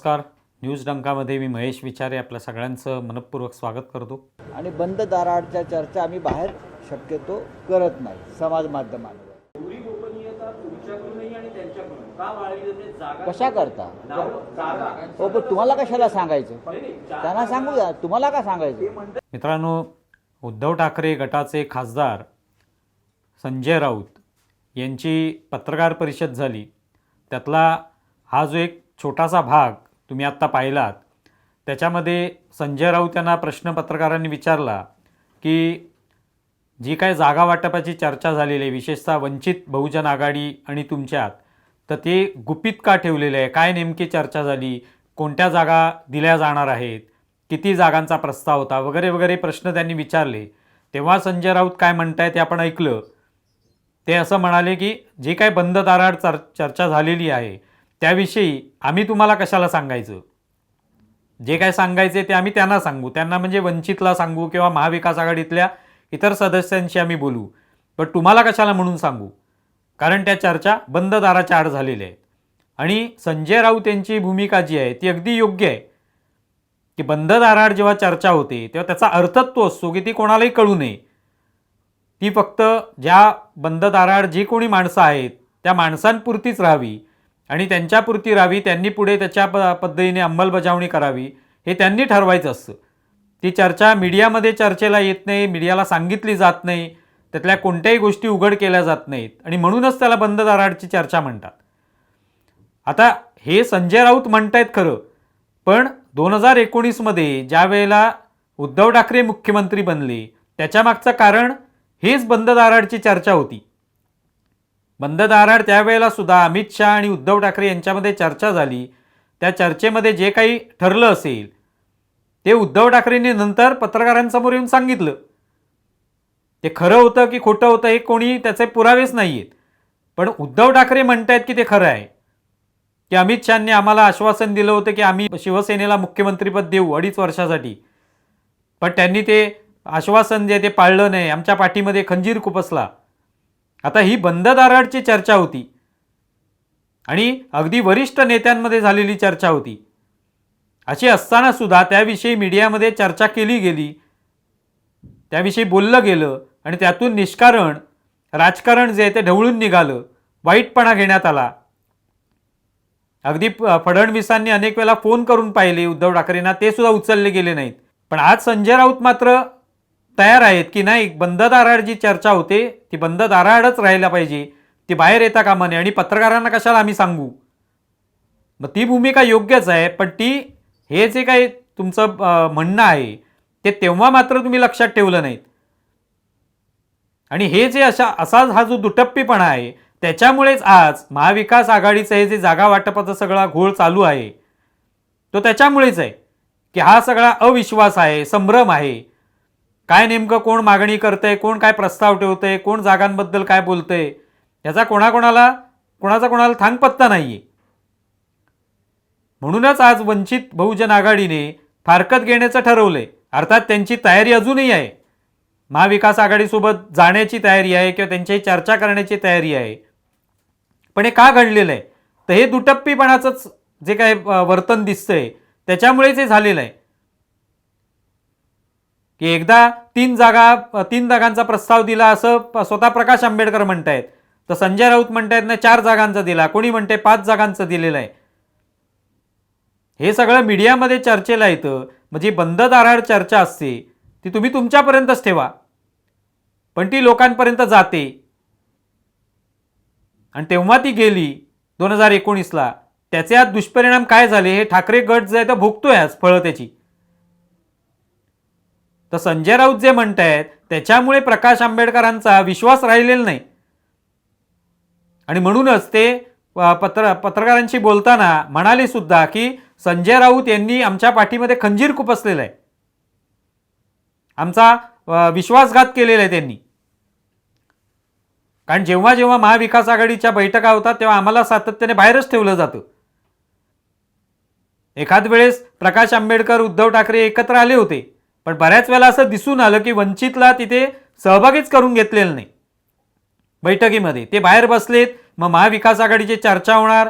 नमस्कार. न्यूज डंकामध्ये मी महेश विचारे आपल्या सगळ्यांचं मनपूर्वक स्वागत करतो. आणि बंद दाराआडच्या चर्चा आम्ही बाहेर शक्यतो करत नाही समाज माध्यमांवर. कशा करता? हो पण तुम्हाला कशाला सांगायचं? त्यांना सांगू द्या तुम्हाला का सांगायचं? मित्रांनो उद्धव ठाकरे गटाचे खासदार संजय राऊत यांची पत्रकार परिषद झाली. त्यातला हा जो एक छोटासा भाग तुम्ही आत्ता पाहिलात. त्याच्यामध्ये संजय राऊत यांना प्रश्न पत्रकारांनी विचारला की जी काय जागा वाटपाची चर्चा झालेली आहे विशेषतः वंचित बहुजन आघाडी आणि तुमच्यात तर ते गुपित का ठेवलेलं आहे? काय नेमकी चर्चा झाली? कोणत्या जागा दिल्या जाणार आहेत? किती जागांचा प्रस्ताव होता? वगैरे वगैरे प्रश्न त्यांनी विचारले. तेव्हा संजय राऊत काय म्हणतायत ते आपण ऐकलं. ते असं म्हणाले की जे काय बंद दाराड चर चर्चा झालेली आहे त्याविषयी आम्ही तुम्हाला कशाला सांगायचं? जे काय सांगायचे ते आम्ही त्यांना सांगू. त्यांना म्हणजे वंचितला सांगू किंवा महाविकास आघाडीतल्या इतर सदस्यांशी आम्ही बोलू. पण तुम्हाला कशाला म्हणून सांगू? कारण त्या चर्चा बंद दाराच्या आड झालेल्या आहेत. आणि संजय राऊत यांची भूमिका जी आहे ती अगदी योग्य आहे. की बंद दाराआड जेव्हा चर्चा होते तेव्हा त्याचा अर्थच तो असतो की ती कोणालाही कळू नये. ती फक्त ज्या बंद दाराआड जी कोणी माणसं आहेत त्या माणसांपुरतीच राहावी. आणि त्यांच्यापुरती राहावी त्यांनी पुढे त्याच्या प पद्धतीने अंमलबजावणी करावी हे त्यांनी ठरवायचं असतं. ती चर्चा मीडियामध्ये चर्चेला येत नाही मीडियाला सांगितली जात नाही त्यातल्या कोणत्याही गोष्टी उघड केल्या जात नाहीत आणि म्हणूनच त्याला बंद दाराडची चर्चा म्हणतात. आता हे संजय राऊत म्हणतायत खरं पण दोन हजार एकोणीसमध्ये ज्या वेळेला उद्धव ठाकरे मुख्यमंत्री बनले त्याच्यामागचं कारण हेच बंद दाराडची चर्चा होती. बंद दाराआड त्यावेळेला सुद्धा अमित शहा आणि उद्धव ठाकरे यांच्यामध्ये चर्चा झाली. त्या चर्चेमध्ये जे काही ठरलं असेल ते उद्धव ठाकरेंनी नंतर पत्रकारांसमोर येऊन सांगितलं. ते खरं होतं की खोटं होतं हे कोणी त्याचे पुरावेच नाही आहेत पण उद्धव ठाकरे म्हणत आहेत की ते खरं आहे. की अमित शहानी आम्हाला आश्वासन दिलं होतं की आम्ही शिवसेनेला मुख्यमंत्रीपद देऊ अडीच वर्षासाठी. पण त्यांनी ते आश्वासन जे ते पाळलं नाही. आमच्या पाठीमध्ये खंजीर खुपसला आता ही बंद दाराडची चर्चा होती. आणि अगदी वरिष्ठ नेत्यांमध्ये झालेली चर्चा होती. अशी असताना सुद्धा त्याविषयी मीडियामध्ये चर्चा केली गेली. त्याविषयी बोललं गेलं आणि त्यातून निष्कारण राजकारण जे आहे ते ढवळून निघालं वाईटपणा घेण्यात आला. अगदी फडणवीसांनी अनेक वेळा फोन करून पाहिले उद्धव ठाकरेंना ते सुद्धा उचलले गेले नाहीत. पण आज संजय राऊत मात्र तयार आहेत की नाही बंद दाराआड जी चर्चा होते ती बंद दाराआडच राहायला पाहिजे. ती बाहेर येता कामा नये आणि पत्रकारांना कशाला आम्ही सांगू? मग ती भूमिका योग्यच आहे पण ती हे जे काही तुमचं म्हणणं आहे ते तेव्हा मात्र तुम्ही लक्षात ठेवलं नाहीत. आणि हे जे अशा असाच हा जो दुटप्पीपणा आहे त्याच्यामुळेच आज महाविकास आघाडीचं हे जे जागा वाटपाचा सगळा घोळ चालू आहे तो त्याच्यामुळेच आहे की हा सगळा अविश्वास आहे संभ्रम आहे काय नेमकं कोण मागणी करतंय कोण काय प्रस्ताव ठेवतंय कोण जागांबद्दल काय बोलतंय याचा कोणाकोणाला कोणाचा कोणाला थांगपत्ता नाहीये. म्हणूनच आज वंचित बहुजन आघाडीने फारकत घेण्याचं ठरवलंय. अर्थात त्यांची तयारी अजूनही आहे. महाविकास आघाडीसोबत जाण्याची तयारी आहे किंवा त्यांच्याही चर्चा करण्याची तयारी आहे. पण हे का घडलेलं आहे? तर हे दुटप्पीपणाचंच जे काय वर्तन दिसतंय त्याच्यामुळेच हे झालेलं आहे. की एकदा तीन जागा तीन जागांचा प्रस्ताव दिला असं स्वतः प्रकाश आंबेडकर म्हणतायत. तर संजय राऊत म्हणतायत ना चार जागांचा दिला. कोणी म्हणते पाच जागांचं दिलेलं आहे? हे सगळं मीडियामध्ये चर्चेला येतं. म्हणजे बंद दाराड चर्चा असते. ती तुम्ही तुमच्यापर्यंतच ठेवा. पण ती लोकांपर्यंत जाते. आणि तेव्हा ती गेली दोन हजार एकोणीसला. त्याचे आज दुष्परिणाम काय झाले हे ठाकरे गट जे आहे तर भोगतोय आज फळं त्याची. तर संजय राऊत जे म्हणत आहेत त्याच्यामुळे प्रकाश आंबेडकरांचा विश्वास राहिलेला नाही. आणि म्हणूनच ते पत्र पत्रकारांशी बोलताना म्हणाले सुद्धा की संजय राऊत यांनी आमच्या पाठीमध्ये खंजीर खुपसलेला आहे. आमचा विश्वासघात केलेला आहे त्यांनी. कारण जेव्हा जेव्हा महाविकास आघाडीच्या बैठका होतात तेव्हा आम्हाला सातत्याने बाहेरच ठेवलं जातं. एखाद वेळेस प्रकाश आंबेडकर उद्धव ठाकरे एकत्र आले होते. पण बऱ्याच वेळेला असं दिसून आलं की वंचितला तिथे सहभागीच करून घेतलेलं नाही. बैठकीमध्ये ते बाहेर बसलेत मग महाविकास आघाडीची चर्चा होणार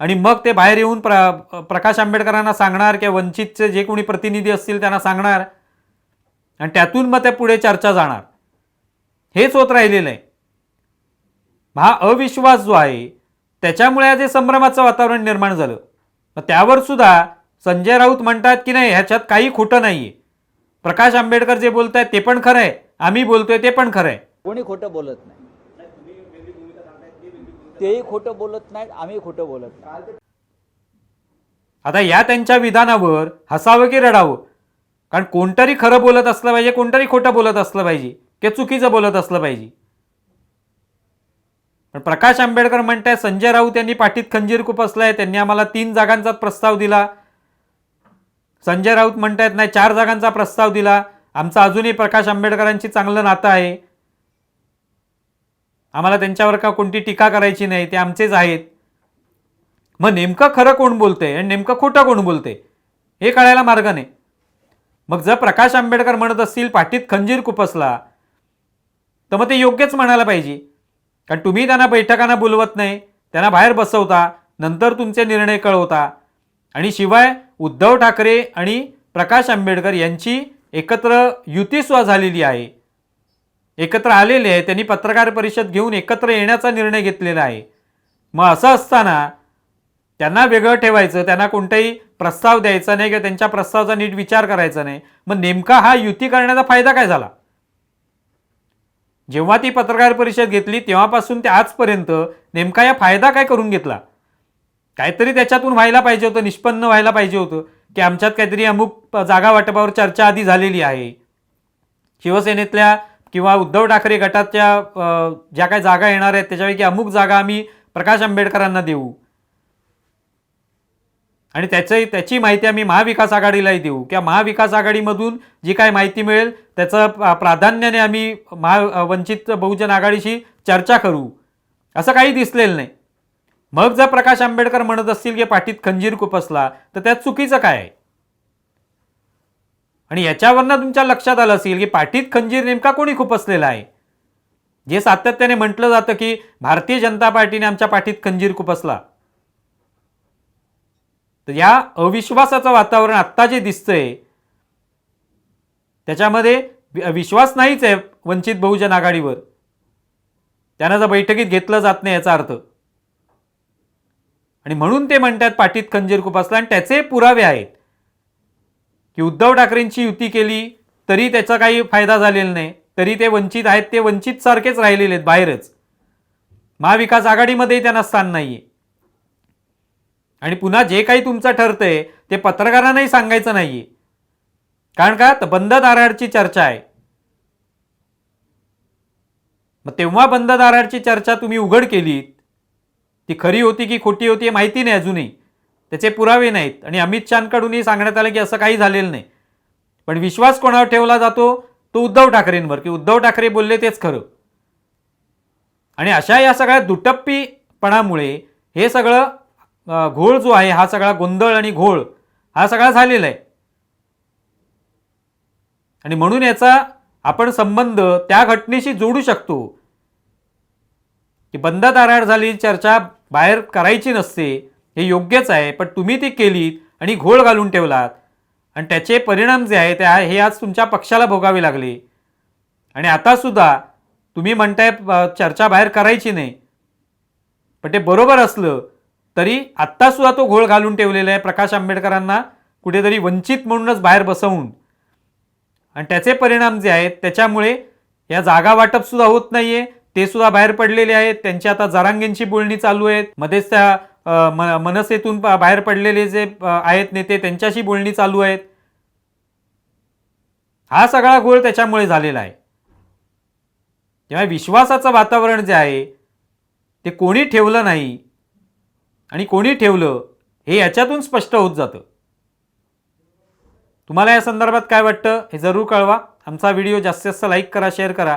आणि मग ते बाहेर येऊन प्र प्रकाश आंबेडकरांना सांगणार किंवा वंचितचे जे कोणी प्रतिनिधी असतील त्यांना सांगणार आणि त्यातून मग त्या पुढे चर्चा जाणार. हेच होत राहिलेलं आहे. हा अविश्वास जो आहे त्याच्यामुळे आज हे संभ्रमाचं वातावरण निर्माण झालं. मग त्यावर सुद्धा संजय राऊत म्हणतात की नाही ह्याच्यात काही खोटं नाही आहे प्रकाश आंबेडकर जे बोलत आहेत ते पण खरं आहे आम्ही बोलतोय ते पण खरं आहे कोणी खोटं बोलत नाही. तेही खोटं बोलत नाहीत आम्ही खोटं बोलत नाही. आता या त्यांच्या विधानावर हसावं की रडावं? कारण कोणतरी खरं बोलत असलं पाहिजे कोणतरी खोटं बोलत असलं पाहिजे किंवा चुकीचं बोलत असलं पाहिजे. पण प्रकाश आंबेडकर म्हणताय संजय राऊत यांनी पाठीत खंजीर खुपसलाय त्यांनी आम्हाला तीन जागांचा प्रस्ताव दिला. संजय राऊत म्हणतायत नाही चार जागांचा प्रस्ताव दिला. आमचा अजूनही प्रकाश आंबेडकरांची चांगलं नातं आहे. आम्हाला त्यांच्यावर का कोणती टीका करायची नाही? ते आमचेच आहेत. मग नेमकं खरं कोण बोलतंय आणि नेमकं खोटं कोण बोलतंय? हे कळायला मार्ग नाही. मग जर प्रकाश आंबेडकर म्हणत असतील पाठीत खंजीर खुपसला तर मग ते योग्यच म्हणायला पाहिजे. कारण तुम्ही त्यांना बैठकांना बोलवत नाही त्यांना बाहेर बसवता नंतर तुमचे निर्णय कळवता. आणि शिवाय उद्धव ठाकरे आणि प्रकाश आंबेडकर यांची एकत्र युती सुद्धा झालेली आहे. एकत्र आलेले आहे त्यांनी पत्रकार परिषद घेऊन एकत्र येण्याचा निर्णय घेतलेला आहे. मग असं असताना त्यांना वेगळं ठेवायचं त्यांना कोणताही प्रस्ताव द्यायचा नाही किंवा त्यांच्या प्रस्तावाचा नीट विचार करायचा नाही. मग नेमका हा युती करण्याचा फायदा काय झाला? जेव्हा ती पत्रकार परिषद घेतली तेव्हापासून ते आजपर्यंत नेमका या फायदा काय करून घेतला? काहीतरी त्याच्यातून व्हायला पाहिजे होतं निष्पन्न व्हायला पाहिजे होतं की आमच्यात काहीतरी अमुक जागा वाटपावर चर्चा आधी झालेली आहे. शिवसेनेतल्या किंवा उद्धव ठाकरे गटाच्या ज्या काही जागा येणार आहेत त्याच्यापैकी अमुक जागा आम्ही प्रकाश आंबेडकरांना देऊ. आणि त्याची त्याची माहिती आम्ही महाविकास आघाडीलाही देऊ. किंवा महाविकास आघाडीमधून जी काय माहिती मिळेल त्याचं प्राधान्याने आम्ही महा वंचित बहुजन आघाडीशी चर्चा करू. असं काही दिसलेलं नाही. मग जर प्रकाश आंबेडकर म्हणत असतील की पाठीत खंजीर कुपसला तर त्यात चुकीचं काय? आहे आणि याच्यावरनं तुमच्या लक्षात आलं असेल की पाठीत खंजीर नेमका कोणी खुपसलेला आहे? जे सातत्याने म्हटलं जातं की भारतीय जनता पार्टीने आमच्या पाठीत खंजीर खुपसला तर या अविश्वासाचं वातावरण आत्ता जे दिसतंय त्याच्यामध्ये वि- विश्वास नाहीच आहे वंचित बहुजन आघाडीवर. त्यांना जर बैठकीत घेतलं जात नाही याचा अर्थ. आणि म्हणून ते म्हणतात पाठीत खंजीर खूप असला आणि त्याचे पुरावे आहेत. की उद्धव ठाकरेंची युती केली तरी त्याचा काही फायदा झालेला नाही. तरी ते वंचित आहेत ते वंचित सारखेच राहिलेले आहेत बाहेरच. महाविकास आघाडीमध्येही त्यांना स्थान नाहीये. आणि पुन्हा जे काही तुमचं ठरतंय ते पत्रकारांनाही सांगायचं नाहीये. कारण का? तर बंद दाराडची चर्चा आहे. मग तेव्हा बंद दाराडची चर्चा तुम्ही उघड केलीत ती खरी होती की खोटी होती हे माहिती नाही अजूनही. त्याचे पुरावे नाहीत. आणि अमित शहाकडूनही सांगण्यात आलं की असं काही झालेलं नाही. पण विश्वास कोणावर ठेवला जातो? तो उद्धव ठाकरेंवर. की उद्धव ठाकरे बोलले तेच खरं. आणि अशा या सगळ्या दुटप्पीपणामुळे हे सगळं घोळ जो आहे हा सगळा गोंधळ आणि घोळ हा सगळा झालेला आहे. आणि म्हणून याचा आपण संबंध त्या घटनेशी जोडू शकतो. की बंद दाराड झाली चर्चा बाहेर करायची नसते हे योग्यच आहे पण तुम्ही ती केलीत आणि घोळ घालून ठेवलात. आणि त्याचे परिणाम जे आहे ते आहे- हे आज तुमच्या पक्षाला भोगावे लागले. आणि आतासुद्धा तुम्ही म्हणताय चर्चा बाहेर करायची नाही. पण ते बरोबर असलं तरी आत्तासुद्धा तो घोळ घालून ठेवलेला आहे प्रकाश आंबेडकरांना कुठेतरी वंचित म्हणूनच बाहेर बसवून. आणि त्याचे परिणाम जे आहेत त्याच्यामुळे या जागा वाटपसुद्धा होत नाही आहे ते सुद्धा बाहेर पडलेले आहेत. त्यांची आता जरांगेंची बोलणी चालू आहेत. मध्येच त्या मनसेतून बाहेर पडलेले जे आहेत नेते त्यांच्याशी बोलणी चालू आहेत. हा सगळा घोळ त्याच्यामुळे झालेला आहे. तेव्हा विश्वासाचं वातावरण जे आहे ते कोणी ठेवलं नाही आणि कोणी ठेवलं हे याच्यातून स्पष्ट होत जातं. तुम्हाला या संदर्भात काय वाटतं हे जरूर कळवा. आमचा व्हिडिओ जास्तीत जास्त लाईक करा शेअर करा.